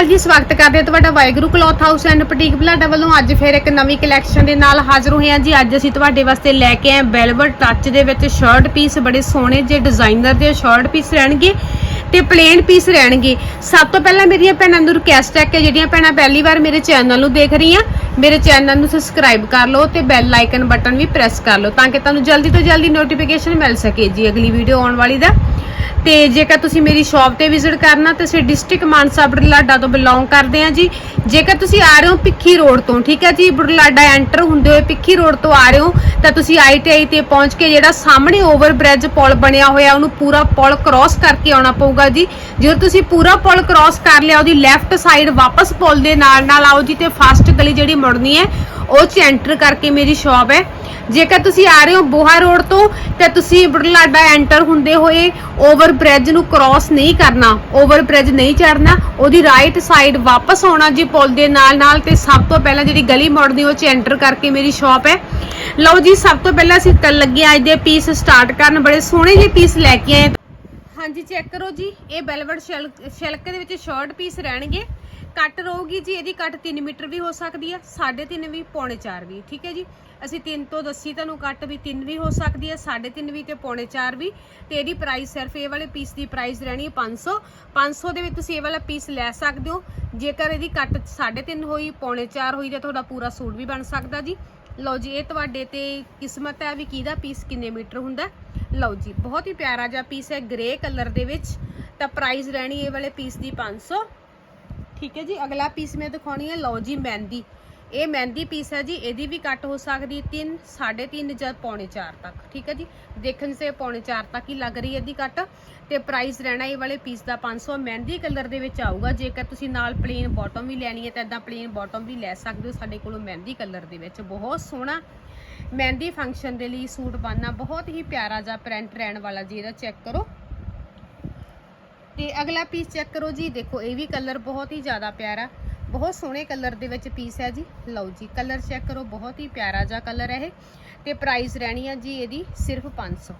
ਅਕਾਲ ਜੀ, ਸਵਾਗਤ ਕਰਦੇ ਹਾਂ ਤੁਹਾਡਾ Waheguru cloth house and boutique Balada ਵੱਲੋਂ ਅੱਜ ਫਿਰ ਇੱਕ ਨਵੀਂ ਕਲੈਕਸ਼ਨ ਦੇ ਨਾਲ ਹਾਜ਼ਰ ਹੋਏ ਹਾਂ ਜੀ। ਅੱਜ ਅਸੀਂ ਤੁਹਾਡੇ ਵਾਸਤੇ ਲੈ ਕੇ ਆਏ ਵੈਲਵਟ ਟੱਚ ਦੇ ਵਿੱਚ ਸ਼ਰਟ ਪੀਸ ਬੜੇ ਸੋਹਣੇ ਜੇ ਡਿਜ਼ਾਈਨਰ ਦੇ ਸ਼ਰਟ ਪੀਸ ਰਹਿਣਗੇ ਤੇ ਪਲੇਨ ਪੀਸ ਰਹਿਣਗੇ। ਸਭ ਤੋਂ ਪਹਿਲਾਂ ਮੇਰੀਆਂ ਭੈਣਾਂ ਨੂੰ ਰਿਕਵੈਸਟ ਹੈ ਕਿ ਜਿਹੜੀਆਂ ਭੈਣਾਂ ਪਹਿਲੀ ਵਾਰ ਮੇਰੇ ਚੈਨਲ ਨੂੰ ਦੇਖ ਰਹੀਆਂ, ਮੇਰੇ ਚੈਨਲ ਨੂੰ ਸਬਸਕ੍ਰਾਈਬ ਕਰ ਲਓ ਤੇ ਬੈਲ ਆਈਕਨ ਬਟਨ ਵੀ ਪ੍ਰੈਸ ਕਰ ਲਓ ਤਾਂ ਕਿ ਤੁਹਾਨੂੰ ਜਲਦੀ ਤੋਂ ਜਲਦੀ ਨੋਟੀਫਿਕੇਸ਼ਨ ਮਿਲ ਸਕੇ ਜੀ। ਅਗਲੀ ਵੀਡੀਓ ਆਉਣ ਵਾਲੀ ਦਾ। ਤੇ ਜੇਕਰ ਤੁਸੀਂ ਮੇਰੀ ਸ਼ਾਪ ਤੇ ਵਿਜ਼ਿਟ ਕਰਨਾ, ਤਾਂ ਅਸੀਂ ਡਿਸਟ੍ਰਿਕਟ ਮਾਨਸਾ ਬੁਢਲਾਡਾ ਤੋਂ ਬਿਲੋਂਗ ਕਰਦੇ ਹਾਂ ਜੀ। ਜੇਕਰ ਤੁਸੀਂ ਆ ਰਹੇ ਹੋ ਪਿੱਖੀ ਰੋਡ ਤੋਂ, ਠੀਕ ਹੈ ਜੀ? ਬੁਢਲਾਡਾ ਐਂਟਰ ਹੁੰਦੇ ਹੋਏ ਪਿੱਖੀ ਰੋਡ ਤੋਂ ਆ ਰਹੇ ਹੋ, ਤਾਂ ਤੁਸੀਂ ਆਈਟੀਆਈ ਤੇ ਪਹੁੰਚ ਕੇ ਜਿਹੜਾ ਸਾਹਮਣੇ ਓਵਰ ਬ੍ਰਿਜ ਪੁਲ ਬਣਿਆ ਹੋਇਆ, ਉਹਨੂੰ ਪੂਰਾ ਪੁਲ ਕ੍ਰਾਸ ਕਰਕੇ ਆਉਣਾ ਪਊਗਾ ਜੀ। ਜਦੋਂ ਤੁਸੀਂ ਪੂਰਾ ਪੁਲ ਕ੍ਰਾਸ ਕਰ ਲਿਆ, ਉਹਦੀ ਲੈਫਟ ਸਾਈਡ ਵਾਪਸ ਪੁਲ ਦੇ ਨਾਲ ਨਾਲ ਆਓ ਜੀ, ਤੇ ਫਾਸਟ ਗਲੀ ਜਿਹੜੀ ਮੁੜਨੀ ਹੈ, ਉਹ ਚ ਐਂਟਰ ਕਰਕੇ ਮੇਰੀ ਸ਼ਾਪ ਹੈ। ਜੇਕਰ ਤੁਸੀਂ ਆ ਰਹੇ ਹੋ ਬੋਹਾ ਰੋਡ ਤੋਂ, ਤੇ ਤੁਸੀਂ ਬੁਢਲਾਡਾ ਐਂਟਰ ਹੁੰਦੇ ਹੋਏ ਓਵਰ ਬ੍ਰਿਜ ਨੂੰ ਕ੍ਰਾਸ ਨਹੀਂ ਕਰਨਾ, ਓਵਰ ਬ੍ਰਿਜ ਨਹੀਂ ਚੜਨਾ ਉਹਦੀ ਰਾਈਟ ਸਾਈਡ ਵਾਪਸ ਆਉਣਾ ਜੀ ਪੁਲ ਦੇ ਨਾਲ ਨਾਲ ਤੇ ਸਭ ਤੋਂ ਪਹਿਲਾਂ ਜਿਹੜੀ ਗਲੀ ਮੁੜਦੀ ਉਹ ਚ ਐਂਟਰ ਕਰਕੇ ਮੇਰੀ ਸ਼ਾਪ ਹੈ। ਲਓ ਜੀ, ਸਭ ਤੋਂ ਪਹਿਲਾਂ ਅਸੀਂ ਕੱਲ ਲੱਗੇ ਅੱਜ ਦੇ ਪੀਸ ਸਟਾਰਟ ਕਰਨ, ਬੜੇ ਸੋਹਣੇ ਜਿਹੇ ਪੀਸ ਲੈ ਕੇ ਆਏ। ਹਾਂਜੀ ਚੈੱਕ ਕਰੋ ਜੀ, ਇਹ ਵੈਲਵਟ ਸ਼ਿਲਕ ਦੇ ਵਿੱਚ ਸ਼ਾਰਟ ਪੀਸ ਰਹਿਣਗੇ। ਕੱਟ ਰਹੂਗੀ ਜੀ, ਇਹਦੀ ਕੱਟ 3 ਮੀਟਰ ਵੀ ਹੋ ਸਕਦੀ ਹੈ 3.5 ਵੀ, ਪੌਣੇ 4 ਵੀ, ਠੀਕ ਹੈ ਜੀ? ਅਸੀਂ 3 ਤੋਂ ਦੱਸੀ ਤੁਹਾਨੂੰ ਕੱਟ ਵੀ 3 ਵੀ ਹੋ ਸਕਦੀ ਹੈ 3.5 ਵੀ ਤੇ ਪੌਣੇ 4 ਵੀ, ਤੇ ਇਹਦੀ ਪ੍ਰਾਈਸ ਸਿਰਫ ਇਹ ਵਾਲੇ ਪੀਸ ਦੀ ਪ੍ਰਾਈਸ ਰਹਿਣੀ ਹੈ 500 500 ਦੇ ਵਿੱਚ ਤੁਸੀਂ ਇਹ ਵਾਲਾ ਪੀਸ ਲੈ ਸਕਦੇ ਹੋ। ਜੇਕਰ ਇਹਦੀ ਕੱਟ 3.5 ਹੋਈ, ਪੌਣੇ 4 ਹੋਈ, ਤਾਂ ਤੁਹਾਡਾ ਪੂਰਾ ਸੂਟ ਵੀ ਬਣ ਸਕਦਾ ਜੀ। ਲਓ ਜੀ, ਇਹ ਤੁਹਾਡੇ ਤੇ ਕਿਸਮਤ ਹੈ ਵੀ ਕਿਹਦਾ ਪੀਸ ਕਿੰਨੇ ਮੀਟਰ ਹੁੰਦਾ ਲਓ ਜੀ, ਬਹੁਤ ਹੀ ਪਿਆਰਾ ਜਿਹਾ ਪੀਸ ਹੈ ਗ੍ਰੇ ਕਲਰ ਦੇ ਵਿੱਚ, ਤਾਂ ਪ੍ਰਾਈਸ ਰਹਿਣੀ ਇਹ ਵਾਲੇ ਪੀਸ ਦੀ 500 ਠੀਕ ਹੈ ਜੀ, ਅਗਲਾ ਪੀਸ ਮੈਂ ਦਿਖਾਉਣੀ ਹੈ ਲਓ ਜੀ ਮਹਿੰਦੀ। ਇਹ ਮਹਿੰਦੀ ਪੀਸ ਹੈ ਜੀ, ਇਹਦੀ ਵੀ ਕੱਟ ਹੋ ਸਕਦੀ 3 3.5 ਜਾਂ ਪੌਣੇ 4 ਤੱਕ, ਠੀਕ ਹੈ ਜੀ। ਦੇਖਣ ਸੇ ਪੌਣੇ 4 ਤੱਕ ਹੀ ਲੱਗ ਰਹੀ ਹੈ ਇਹਦੀ ਕੱਟ ਤੇ ਪ੍ਰਾਈਸ ਰਹਿਣਾ ਇਹ ਵਾਲੇ ਪੀਸ ਦਾ 500 ਮਹਿੰਦੀ ਕਲਰ ਦੇ ਵਿੱਚ ਆਊਗਾ, ਜੇਕਰ ਤੁਸੀਂ ਨਾਲ ਪਲੇਨ ਬਾਟਮ ਵੀ ਲੈਣੀ ਹੈ ਤਾਂ ਇਦਾਂ ਪਲੇਨ ਬਾਟਮ ਵੀ ਲੈ ਸਕਦੇ ਹੋ, ਸਾਡੇ ਕੋਲੋਂ ਮਹਿੰਦੀ ਕਲਰ ਦੇ ਵਿੱਚ। ਬਹੁਤ ਸੋਹਣਾ ਮਹਿੰਦੀ ਫੰਕਸ਼ਨ ਦੇ ਲਈ ਸੂਟ ਬਣਨਾ, ਬਹੁਤ ਹੀ ਪਿਆਰਾ ਜਿਹਾ ਪ੍ਰਿੰਟ ਰਹਿਣ ਵਾਲਾ ਜੀ, ਇਹਦਾ ਚੈੱਕ ਕਰੋ। ਤੇ ਅਗਲਾ ਪੀਸ ਚੈੱਕ ਕਰੋ ਜੀ। ਦੇਖੋ, ਇਹ ਵੀ ਕਲਰ ਬਹੁਤ ਹੀ ਜ਼ਿਆਦਾ ਪਿਆਰਾ। ਬਹੁਤ ਸੋਹਣੇ ਕਲਰ ਦੇ ਵਿੱਚ ਪੀਸ ਹੈ ਜੀ। ਲਓ ਜੀ ਕਲਰ ਚੈੱਕ ਕਰੋ। ਬਹੁਤ ਹੀ ਪਿਆਰਾ ਜਿਹਾ ਕਲਰ ਹੈ ਇਹ। ਤੇ ਪ੍ਰਾਈਸ ਰਹਿਣੀ ਹੈ ਜੀ ਇਹਦੀ ਸਿਰਫ 500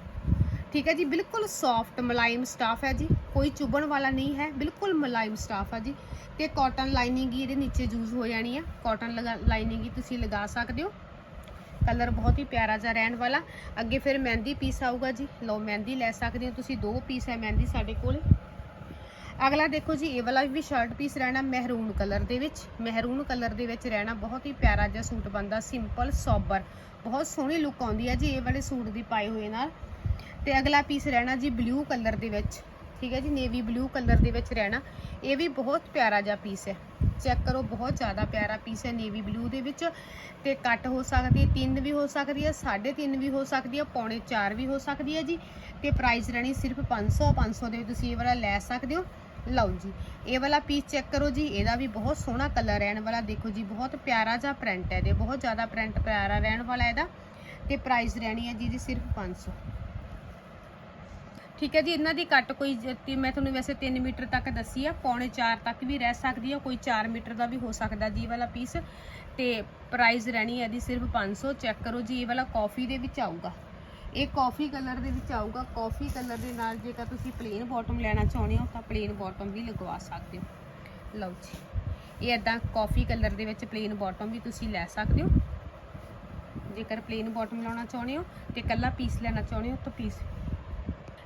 ਠੀਕ ਹੈ ਜੀ, ਬਿਲਕੁਲ ਸੌਫਟ ਮੁਲਾਇਮ ਸਟਾਫ ਹੈ ਜੀ। ਕੋਈ ਚੁਭਣ ਵਾਲਾ ਨਹੀਂ ਹੈ। ਬਿਲਕੁਲ ਮੁਲਾਇਮ ਸਟਾਫ ਹੈ ਜੀ। ਤੇ ਕਾਟਨ ਲਾਈਨਿੰਗ ਹੀ ਇਹਦੇ ਨੀਚੇ ਯੂਜ਼ ਹੋ ਜਾਣੀ ਹੈ ਕਾਟਨ ਲਾਈਨਿੰਗ ਹੀ ਤੁਸੀਂ ਲਗਾ ਸਕਦੇ ਹੋ। ਕਲਰ ਬਹੁਤ ਹੀ ਪਿਆਰਾ ਜਿਹਾ ਰਹਿਣ ਵਾਲਾ। ਅੱਗੇ ਫਿਰ ਮਹਿੰਦੀ ਪੀਸ ਆਊਗਾ ਜੀ। ਲਓ, ਮਹਿੰਦੀ ਲੈ ਸਕਦੇ ਹੋ ਤੁਸੀਂ। ਦੋ ਪੀਸ ਹੈ ਮਹਿੰਦੀ ਸਾਡੇ ਕੋਲ। ਅਗਲਾ ਦੇਖੋ ਜੀ, ਇਹ ਵਾਲਾ ਵੀ ਸ਼ਰਟ ਪੀਸ ਰਹਿਣਾ ਮਹਿਰੂਨ ਕਲਰ ਦੇ ਵਿੱਚ। ਮਹਿਰੂਨ ਕਲਰ ਦੇ ਵਿੱਚ ਰਹਿਣਾ ਬਹੁਤ ਹੀ ਪਿਆਰਾ ਜਿਹਾ ਸੂਟ ਬੰਦਾ ਸਿੰਪਲ ਸੋਬਰ ਬਹੁਤ ਸੋਹਣੀ ਲੁੱਕ ਆਉਂਦੀ ਹੈ ਜੀ ਇਹ ਵਾਲੇ ਸੂਟ ਦੀ ਪਾਏ ਹੋਏ ਨਾਲ। ਤੇ ਅਗਲਾ ਪੀਸ ਰਹਿਣਾ ਜੀ ਬਲੂ ਕਲਰ ਦੇ ਵਿੱਚ। ਠੀਕ ਹੈ ਜੀ ਨੇਵੀ ਬਲੂ ਕਲਰ ਦੇ ਵਿੱਚ ਰਹਿਣਾ। ਇਹ ਵੀ ਬਹੁਤ ਪਿਆਰਾ ਜਿਹਾ ਪੀਸ ਹੈ। ਚੈੱਕ ਕਰੋ, ਬਹੁਤ ਜ਼ਿਆਦਾ ਪਿਆਰਾ ਪੀਸ ਹੈ ਨੇਵੀ ਬਲੂ ਦੇ ਵਿੱਚ। ਤੇ ਕੱਟ ਹੋ ਸਕਦੀ ਹੈ 3 ਵੀ ਹੋ ਸਕਦੀ ਹੈ 3.5 ਵੀ ਹੋ ਸਕਦੀ ਹੈ, ਪੌਣੇ 4 ਵੀ ਹੋ ਸਕਦੀ ਹੈ ਜੀ। ਤੇ ਪ੍ਰਾਈਸ ਰਹਿਣੀ ਸਿਰਫ 500 500 ਦੇ ਵਿੱਚ ਤੁਸੀਂ ਇਹ ਵਾਲਾ ਲੈ ਸਕਦੇ ਹੋ। ਲਓ ਜੀ, ਇਹ ਵਾਲਾ ਪੀਸ ਚੈੱਕ ਕਰੋ ਜੀ, ਇਹਦਾ ਵੀ ਬਹੁਤ ਸੋਹਣਾ ਕਲਰ ਰਹਿਣ ਵਾਲਾ, ਦੇਖੋ ਜੀ, ਬਹੁਤ ਪਿਆਰਾ ਜਿਹਾ ਪ੍ਰਿੰਟ ਹੈ ਇਹਦੇ, ਬਹੁਤ ਜ਼ਿਆਦਾ ਪ੍ਰਿੰਟ ਪਿਆਰਾ ਰਹਿਣ ਵਾਲਾ ਇਹਦਾ, ਤੇ ਪ੍ਰਾਈਸ ਰਹਿਣੀ ਹੈ ਜੀ ਦੀ ਸਿਰਫ 500 ਠੀਕ ਹੈ ਜੀ, ਇਹਨਾਂ ਦੀ ਕੱਟ ਕੋਈ ਜ- ਮੈਂ ਤੁਹਾਨੂੰ ਵੈਸੇ 3 ਮੀਟਰ ਤੱਕ ਦੱਸੀ ਆ, ਪੌਣੇ 4 ਤੱਕ ਵੀ ਰਹਿ ਸਕਦੀ ਹੈ ਕੋਈ 4 ਮੀਟਰ ਦਾ ਵੀ ਹੋ ਸਕਦਾ ਜੀ ਇਹ ਵਾਲਾ ਪੀਸ ਤੇ ਪ੍ਰਾਈਸ ਰਹਿਣੀ ਹੈ ਇਹਦੀ ਸਿਰਫ 500 ਚੈੱਕ ਕਰੋ ਜੀ, ਇਹ ਵਾਲਾ ਕਾਫੀ ਦੇ ਵਿੱਚ ਆਊਗਾ। ਇਹ ਕਾਫੀ ਕਲਰ ਦੇ ਵਿੱਚ ਆਊਗਾ। ਕਾਫੀ ਕਲਰ ਦੇ ਨਾਲ ਜੇਕਰ ਤੁਸੀਂ ਪਲੇਨ ਬਾਟਮ ਲੈਣਾ ਚਾਹੁੰਦੇ ਹੋ, ਤਾਂ ਪਲੇਨ ਬਾਟਮ ਵੀ ਲਗਵਾ ਸਕਦੇ ਹੋ। ਲਓ ਜੀ। ਇਹ ਇਦਾਂ ਕਾਫੀ ਕਲਰ ਦੇ ਵਿੱਚ ਪਲੇਨ ਬਾਟਮ ਵੀ ਤੁਸੀਂ ਲੈ ਸਕਦੇ ਹੋ। ਜੇਕਰ ਪਲੇਨ ਬਾਟਮ ਲਾਉਣਾ ਚਾਹੁੰਦੇ ਹੋ ਤੇ ਕੱਲਾ ਪੀਸ ਲੈਣਾ ਚਾਹੁੰਦੇ ਹੋ, ਤਾਂ ਪੀਸ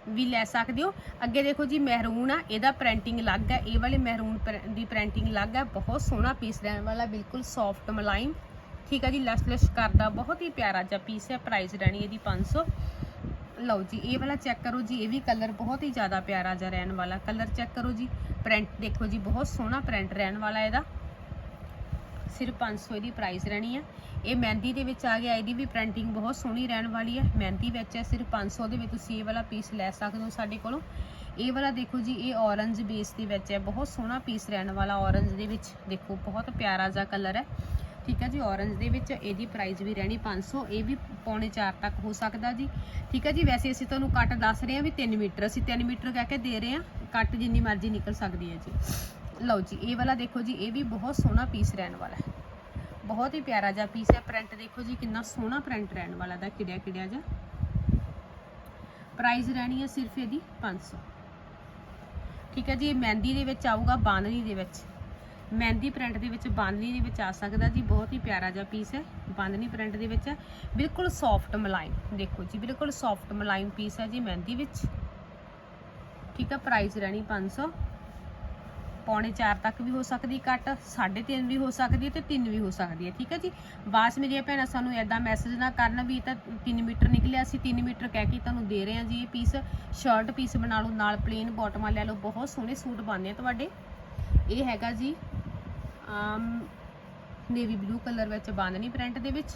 ਵੀ ਲੈ ਸਕਦੇ ਹੋ। ਅੱਗੇ ਦੇਖੋ ਜੀ ਮਹਿਰੂਨ ਆ, ਇਹਦਾ ਪ੍ਰਿੰਟਿੰਗ ਅਲੱਗ ਹੈ ਇਹ ਵਾਲੇ ਮਹਿਰੂਨ ਪ੍ਰ- ਦੀ ਪ੍ਰਿੰਟਿੰਗ ਅਲੱਗ ਹੈ ਬਹੁਤ ਸੋਹਣਾ ਪੀਸ ਰਹਿਣ ਵਾਲਾ, ਬਿਲਕੁਲ ਸੌਫਟ ਮਲਾਈਮ ਠੀਕ ਹੈ ਜੀ ਲਸ਼ ਲਸ਼ ਕਰਦਾ, ਬਹੁਤ ਹੀ ਪਿਆਰਾ ਜਿਹਾ ਪੀਸ ਹੈ ਪ੍ਰਾਈਸ ਰਹਿਣੀ ਇਹਦੀ 500 ਲਓ ਜੀ, ਇਹ ਵਾਲਾ ਚੈੱਕ ਕਰੋ ਜੀ, ਇਹ ਵੀ ਕਲਰ ਬਹੁਤ ਹੀ ਜ਼ਿਆਦਾ ਪਿਆਰਾ ਜਿਹਾ ਰਹਿਣ ਵਾਲਾ ਕਲਰ ਚੈੱਕ ਕਰੋ ਜੀ। ਪ੍ਰਿੰਟ ਦੇਖੋ ਜੀ, ਬਹੁਤ ਸੋਹਣਾ ਪ੍ਰਿੰਟ ਰਹਿਣ ਵਾਲਾ ਇਹਦਾ। ਸਿਰਫ 500 ਇਹਦੀ ਪ੍ਰਾਈਸ ਰਹਿਣੀ ਹੈ ਇਹ ਮਹਿੰਦੀ ਦੇ ਵਿੱਚ ਆ ਗਿਆ, ਇਹਦੀ ਵੀ ਪ੍ਰਿੰਟਿੰਗ ਬਹੁਤ ਸੋਹਣੀ ਰਹਿਣ ਵਾਲੀ ਹੈ ਮਹਿੰਦੀ ਵਿੱਚ ਹੈ, ਸਿਰਫ 500 ਦੇ ਵਿੱਚ ਤੁਸੀਂ ਇਹ ਵਾਲਾ ਪੀਸ ਲੈ ਸਕਦੇ ਹੋ ਸਾਡੇ ਕੋਲੋਂ। ਇਹ ਵਾਲਾ ਦੇਖੋ ਜੀ, ਇਹ ਔਰੰਜ ਬੇਸ ਦੇ ਵਿੱਚ ਹੈ, ਬਹੁਤ ਸੋਹਣਾ ਪੀਸ ਰਹਿਣ ਵਾਲਾ ਔਰੰਜ ਦੇ ਵਿੱਚ। ਦੇਖੋ, ਬਹੁਤ ਪਿਆਰਾ ਜਿਹਾ ਕਲਰ ਹੈ। ਠੀਕ ਹੈ ਜੀ ਔਰੰਜ ਦੇ ਵਿੱਚ ਇਹਦੀ ਪ੍ਰਾਈਸ ਵੀ ਰਹਿਣੀ 500 ਇਹ ਵੀ ਪੌਣੇ 4 ਤੱਕ ਹੋ ਸਕਦਾ ਜੀ। ਠੀਕ ਹੈ ਜੀ, ਵੈਸੇ ਅਸੀਂ ਤੁਹਾਨੂੰ ਕੱਟ ਦੱਸ ਰਹੇ ਹਾਂ ਵੀ 3 ਮੀਟਰ, ਅਸੀਂ 3 ਮੀਟਰ ਕਹਿ ਕੇ ਦੇ ਰਹੇ ਹਾਂ, ਕੱਟ ਜਿੰਨੀ ਮਰਜ਼ੀ ਨਿਕਲ ਸਕਦੀ ਹੈ ਜੀ। ਲਓ ਜੀ, ਇਹ ਵਾਲਾ ਦੇਖੋ ਜੀ, ਇਹ ਵੀ ਬਹੁਤ ਸੋਹਣਾ ਪੀਸ ਰਹਿਣ ਵਾਲਾ ਹੈ। ਬਹੁਤ ਹੀ ਪਿਆਰਾ ਜਿਹਾ ਪੀਸ ਹੈ ਪ੍ਰਿੰਟ ਦੇਖੋ ਜੀ, ਕਿੰਨਾ ਸੋਹਣਾ ਪ੍ਰਿੰਟ ਰਹਿਣ ਵਾਲਾ ਦਾ ਕਿੜਿਆ ਕਿੜਿਆ ਜਿਹਾ। ਪ੍ਰਾਈਸ ਰਹਿਣੀ ਹੈ ਸਿਰਫ ਇਹਦੀ 500 ਠੀਕ ਹੈ ਜੀ, ਇਹ ਮਹਿੰਦੀ ਦੇ ਵਿੱਚ ਆਊਗਾ ਬਾਂਦਨੀ ਦੇ ਵਿੱਚ। ਮਹਿੰਦੀ ਪ੍ਰਿੰਟ ਦੇ ਵਿੱਚ ਬਾਂਦਨੀ ਦੇ ਵਿੱਚ ਆ ਸਕਦਾ ਜੀ, ਬਹੁਤ ਹੀ ਪਿਆਰਾ ਜਿਹਾ ਪੀਸ ਹੈ। ਬਾਂਦਨੀ ਪ੍ਰਿੰਟ ਦੇ ਵਿੱਚ। ਹੈ ਬਿਲਕੁਲ ਸੌਫਟ ਮਲਾਈਮ ਦੇਖੋ ਜੀ, ਬਿਲਕੁਲ ਸੌਫਟ ਮਲਾਈਮ ਪੀਸ ਹੈ ਜੀ ਮਹਿੰਦੀ ਵਿੱਚ। ਠੀਕ ਹੈ ਪ੍ਰਾਈਸ ਰਹਿਣੀ 500 ਪੌਣੇ 4 ਤੱਕ ਵੀ ਹੋ ਸਕਦੀ ਕੱਟ 3.5 ਵੀ ਹੋ ਸਕਦੀ ਹੈ ਤੇ 3 ਵੀ ਹੋ ਸਕਦੀ ਹੈ। ਠੀਕ ਹੈ ਜੀ? ਬਾਸ ਮੇਰੀਆਂ ਭੈਣਾਂ ਸਾਨੂੰ ਐਦਾਂ ਮੈਸੇਜ ਨਾ ਕਰਨ ਵੀ ਇਹ ਤਾਂ 3 ਮੀਟਰ ਨਿਕਲਿਆ ਅਸੀਂ 3 ਮੀਟਰ ਕਹਿ ਕੇ ਤੁਹਾਨੂੰ ਦੇ ਰਹੇ ਹਾਂ ਜੀ ਇਹ ਪੀਸ ਸ਼ਰਟ ਪੀਸ ਬਣਾ ਲਓ, ਨਾਲ ਪਲੇਨ ਬਾਟਮਾਂ ਲੈ ਲਓ, ਬਹੁਤ ਸੋਹਣੇ ਸੂਟ ਬਣਦੇ ਆ ਤੁਹਾਡੇ। ਇਹ ਹੈਗਾ ਜੀ ਨੇਵੀ ਬਲੂ ਕਲਰ ਵਿੱਚ ਬਾਂਦਨੀ ਪ੍ਰਿੰਟ ਦੇ ਵਿੱਚ।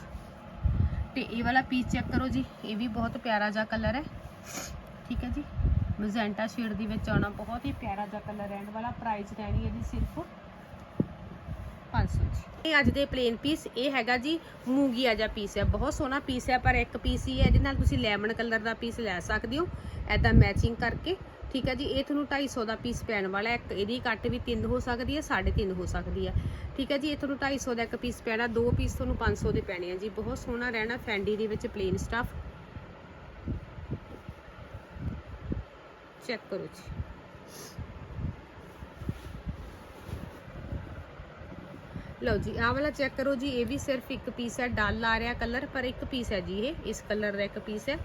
ਤੇ ਇਹ ਵਾਲਾ ਪੀਸ ਚੈੱਕ ਕਰੋ ਜੀ, ਇਹ ਵੀ ਬਹੁਤ ਪਿਆਰਾ ਜਿਹਾ ਕਲਰ ਹੈ। ਠੀਕ ਹੈ ਜੀ? ਮਜ਼ੈਂਟਾ ਸ਼ੇਡ ਦੇ ਵਿੱਚ ਆਉਣਾ ਬਹੁਤ ਹੀ ਪਿਆਰਾ ਜਿਹਾ ਕਲਰ ਰਹਿਣ ਵਾਲਾ ਪ੍ਰਾਈਸ ਰਹਿਣੀ ਹੈ ਜੀ ਸਿਰਫ 500 ਜੀ। ਇਹ ਅੱਜ ਦੇ ਪਲੇਨ ਪੀਸ ਇਹ ਹੈਗਾ ਜੀ ਮੂੰਗੀਆ ਜਿਹਾ ਪੀਸ ਹੈ। ਬਹੁਤ ਸੋਹਣਾ ਪੀਸ ਹੈ, ਪਰ ਇੱਕ ਪੀਸ ਹੀ ਹੈ, ਇਹਦੇ ਨਾਲ ਤੁਸੀਂ ਲੈਮਨ ਕਲਰ ਦਾ ਪੀਸ ਲੈ ਸਕਦੇ ਹੋ। ਐਦਾਂ ਮੈਚਿੰਗ ਕਰਕੇ ਠੀਕ ਹੈ ਜੀ, ਇਹ ਤੁਹਾਨੂੰ 250 ਦਾ ਪੀਸ ਪੈਣ ਵਾਲਾ ਹੈ। ਇੱਕ ਇਹਦੀ ਕੱਟ ਵੀ 3 ਹੋ ਸਕਦੀ ਹੈ 3.5 ਹੋ ਸਕਦੀ ਹੈ। ਠੀਕ ਹੈ ਜੀ, ਇਹ ਤੁਹਾਨੂੰ 250 ਦਾ ਇੱਕ ਪੀਸ ਪੈਣਾ, ਦੋ ਪੀਸ ਤੁਹਾਨੂੰ 500 ਦੇ ਪੈਣੇ ਆ ਜੀ। ਬਹੁਤ ਸੋਹਣਾ ਰਹਿਣਾ ਫੈਂਡੀ ਦੇ ਵਿੱਚ ਪਲੇਨ ਸਟਫ ਚੈੱਕ ਕਰੋ ਜੀ। ਲਓ ਜੀ, ਆਹ ਵਾਲਾ ਚੈੱਕ ਕਰੋ ਜੀ, ਇਹ ਵੀ ਸਿਰਫ ਇੱਕ ਪੀਸ ਹੈ, ਡਲ ਆ ਰਿਹਾ ਕਲਰ ਪਰ ਇੱਕ ਪੀਸ ਹੈ ਜੀ ਇਹ। ਇਸ ਕਲਰ ਦਾ ਇੱਕ ਪੀਸ ਹੈ।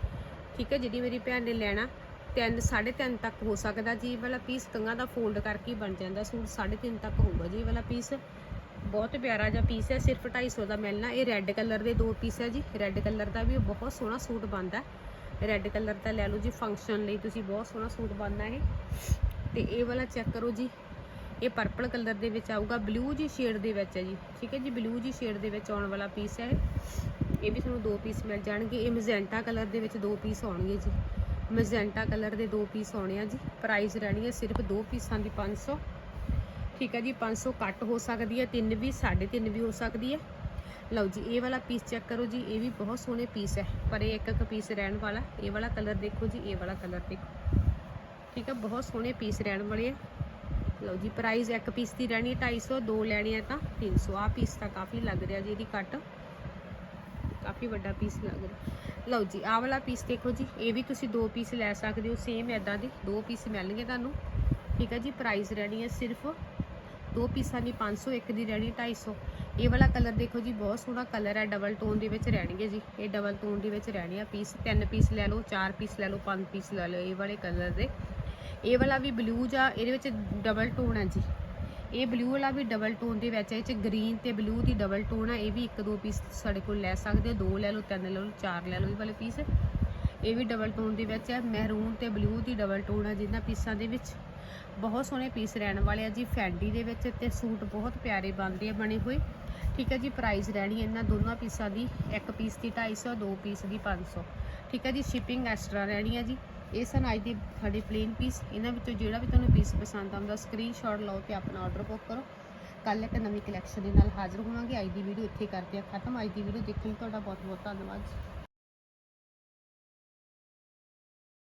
ਠੀਕ ਹੈ ਜਿਹੜੀ ਮੇਰੀ ਭੈਣ ਨੇ ਲੈਣਾ। 3 3.5 ਤੱਕ ਹੋ ਸਕਦਾ ਜੀ। ਇਹ ਵਾਲਾ ਪੀਸ ਕੰਗਾ ਦਾ ਫੋਲਡ ਕਰਕੇ ਹੀ ਬਣ ਜਾਂਦਾ। ਸੂਟ 3.5 ਤੱਕ ਹੋਊਗਾ ਜੀ ਇਹ ਵਾਲਾ ਪੀਸ ਬਹੁਤ ਪਿਆਰਾ ਜਿਹਾ ਪੀਸ ਹੈ। ਸਿਰਫ 250 ਦਾ ਮਿਲਣਾ। ਇਹ ਰੈੱਡ ਕਲਰ ਦੇ ਦੋ ਪੀਸ ਹੈ ਜੀ। ਰੈੱਡ ਕਲਰ ਦਾ ਵੀ ਬਹੁਤ ਸੋਹਣਾ ਸੂਟ ਬਣਦਾ ਰੈੱਡ ਕਲਰ ਦਾ ਲੈ ਲਓ ਜੀ ਫੰਕਸ਼ਨ ਲਈ ਤੁਸੀਂ ਬਹੁਤ ਸੋਹਣਾ ਸੂਟ ਬਣਨਾ ਇਹ। ਤੇ ਇਹ ਵਾਲਾ ਚੈੱਕ ਕਰੋ ਜੀ। ਇਹ ਪਰਪਲ ਕਲਰ ਦੇ ਵਿੱਚ ਆਊਗਾ। ਬਲੂ ਜੀ ਸ਼ੇਡ ਦੇ ਵਿੱਚ ਹੈ ਜੀ। ਠੀਕ ਹੈ ਜੀ ਬਲੂ ਜੀ ਸ਼ੇਡ ਦੇ ਵਿੱਚ ਆਉਣ ਵਾਲਾ ਪੀਸ ਹੈ ਇਹ। ਇਹ ਵੀ ਤੁਹਾਨੂੰ ਦੋ ਪੀਸ ਮਿਲ ਜਾਣਗੇ। ਇਹ ਮੈਜੈਂਟਾ ਕਲਰ ਦੇ ਵਿੱਚ ਦੋ ਪੀਸ ਆਉਣਗੇ ਜੀ। ਮੈਜੈਂਟਾ ਕਲਰ ਦੇ ਦੋ ਪੀਸ ਆਉਣੇ ਆ ਜੀ। ਪ੍ਰਾਈਸ ਰਹਿਣੀ ਹੈ ਸਿਰਫ ਦੋ ਪੀਸਾਂ ਦੀ 500 ਠੀਕ ਹੈ ਜੀ 500 ਕੱਟ ਹੋ ਸਕਦੀ ਹੈ, ਤਿੰਨ ਵੀ 3.5 ਵੀ ਹੋ ਸਕਦੀ ਹੈ। ਲਓ ਜੀ, ਇਹ ਵਾਲਾ ਪੀਸ ਚੈੱਕ ਕਰੋ ਜੀ, ਇਹ ਵੀ ਬਹੁਤ ਸੋਹਣੇ ਪੀਸ ਹੈ। ਪਰ ਇਹ ਇੱਕ ਇੱਕ ਪੀਸ ਰਹਿਣ ਵਾਲਾ ਇਹ ਵਾਲਾ ਕਲਰ ਦੇਖੋ ਜੀ, ਇਹ ਵਾਲਾ ਕਲਰ ਦੇਖੋ। ਠੀਕ ਹੈ, ਬਹੁਤ ਸੋਹਣੇ ਪੀਸ ਰਹਿਣ ਵਾਲੇ ਆ ਲਓ ਜੀ ਪ੍ਰਾਈਸ ਇੱਕ ਪੀਸ ਦੀ ਰਹਿਣੀ 250 ਦੋ ਲੈਣੇ ਹੈ ਤਾਂ 300 ਆ ਪੀਸ ਤਾਂ ਕਾਫੀ ਲੱਗ ਰਿਹਾ ਜੀ, ਇਹਦੀ ਕੱਟ ਕਾਫੀ ਵੱਡਾ ਪੀਸ ਲੱਗ ਰਿਹਾ। ਲਓ ਜੀ, ਆਹ ਵਾਲਾ ਪੀਸ ਦੇਖੋ ਜੀ, ਇਹ ਵੀ ਤੁਸੀਂ ਦੋ ਪੀਸ ਲੈ ਸਕਦੇ ਹੋ ਸੇਮ ਐਦਾਂ ਦੀ, ਦੋ ਪੀਸ ਮਿਲਣਗੇ ਤੁਹਾਨੂੰ। ਠੀਕ ਹੈ ਜੀ ਪ੍ਰਾਈਸ ਰਹਿਣੀ ਹੈ ਸਿਰਫ ਦੋ ਪੀਸਾਂ ਦੀ 500 ਇੱਕ ਦੀ ਰਹਿਣੀ 250 ਇਹ ਵਾਲਾ ਕਲਰ ਦੇਖੋ ਜੀ, ਬਹੁਤ ਸੋਹਣਾ ਕਲਰ ਹੈ ਡਬਲ ਟੋਨ ਦੇ ਵਿੱਚ ਰਹਿਣਗੇ ਜੀ। ਇਹ ਡਬਲ ਟੋਨ ਦੇ ਵਿੱਚ ਰਹਿਣੀ ਆ ਪੀਸ ਤਿੰਨ ਪੀਸ ਲੈ ਲਓ, ਚਾਰ ਪੀਸ ਲੈ ਲਓ, ਪੰਜ ਪੀਸ ਲੈ ਲਓ, ਇਹ ਵਾਲੇ ਕਲਰ ਦੇ। ਇਹ ਵਾਲਾ ਵੀ ਬਲੂ ਜਾਂ, ਇਹਦੇ ਵਿੱਚ ਡਬਲ ਟੋਨ ਹੈ ਜੀ। ਇਹ ਬਲੂ ਵਾਲਾ ਵੀ ਡਬਲ ਟੋਨ ਦੇ ਵਿੱਚ ਹੈ, ਇਹ ਚ ਗ੍ਰੀਨ ਤੇ ਬਲੂ ਦੀ ਡਬਲ ਟੋਨ ਹੈ ਇਹ ਵੀ ਇੱਕ ਦੋ ਪੀਸ ਸਾਡੇ ਕੋਲ ਲੈ ਸਕਦੇ ਹੋ ਦੋ ਲੈ ਲਓ, ਤਿੰਨ ਲੈ ਲਓ, ਚਾਰ ਲੈ ਲਓ ਇਹ ਵਾਲੇ ਪੀਸ ਇਹ ਵੀ ਡਬਲ ਟੋਨ ਦੇ ਵਿੱਚ ਹੈ ਮਹਿਰੂਨ ਤੇ ਬਲੂ ਦੀ ਡਬਲ ਟੋਨ ਆ ਜਿਨ੍ਹਾਂ ਪੀਸਾਂ ਦੇ ਵਿੱਚ। ਬਹੁਤ ਸੋਹਣੇ ਪੀਸ ਰਹਿਣ ਵਾਲੇ ਆ ਜੀ ਫੈਂਡੀ ਦੇ ਵਿੱਚ ਤੇ ਸੂਟ ਬਹੁਤ ਪਿਆਰੇ ਬਣਦੇ ਆ, ਬਣੇ ਹੋਏ। ਠੀਕ ਹੈ ਜੀ ਪ੍ਰਾਈਸ ਰਹਿਣੀ ਹੈ ਇਹਨਾਂ ਦੋਨਾਂ ਪੀਸਾਂ ਦੀ, ਇੱਕ ਪੀਸ ਦੀ 250 ਦੋ ਪੀਸ ਦੀ 500 ਠੀਕ ਹੈ ਜੀ ਸ਼ਿਪਿੰਗ ਐਕਸਟਰਾ ਰਹਿਣੀ ਹੈ ਜੀ। ਇਹ ਸਨ ਅੱਜ ਦੀ ਸਾਡੇ ਪਲੇਨ ਪੀਸ ਇਹਨਾਂ ਵਿੱਚੋਂ ਜਿਹੜਾ ਵੀ ਤੁਹਾਨੂੰ ਪੀਸ ਪਸੰਦ ਆਉਂਦਾ ਸਕਰੀਨਸ਼ਾਟ ਲਓ ਤੇ ਆਪਣਾ ਆਰਡਰ ਬੁੱਕ ਕਰੋ। ਕੱਲ ਇੱਕ ਨਵੀਂ ਕਲੈਕਸ਼ਨ ਦੇ ਨਾਲ ਹਾਜ਼ਰ ਹੋਵਾਂਗੇ। ਅੱਜ ਦੀ ਵੀਡੀਓ ਇੱਥੇ ਕਰਦੇ ਆ ਖਤਮ। ਅੱਜ ਦੀ ਵੀਡੀਓ ਦੇਖਣ ਲਈ ਤੁਹਾਡਾ ਬਹੁਤ ਬਹੁਤ ਧੰਨਵਾਦ।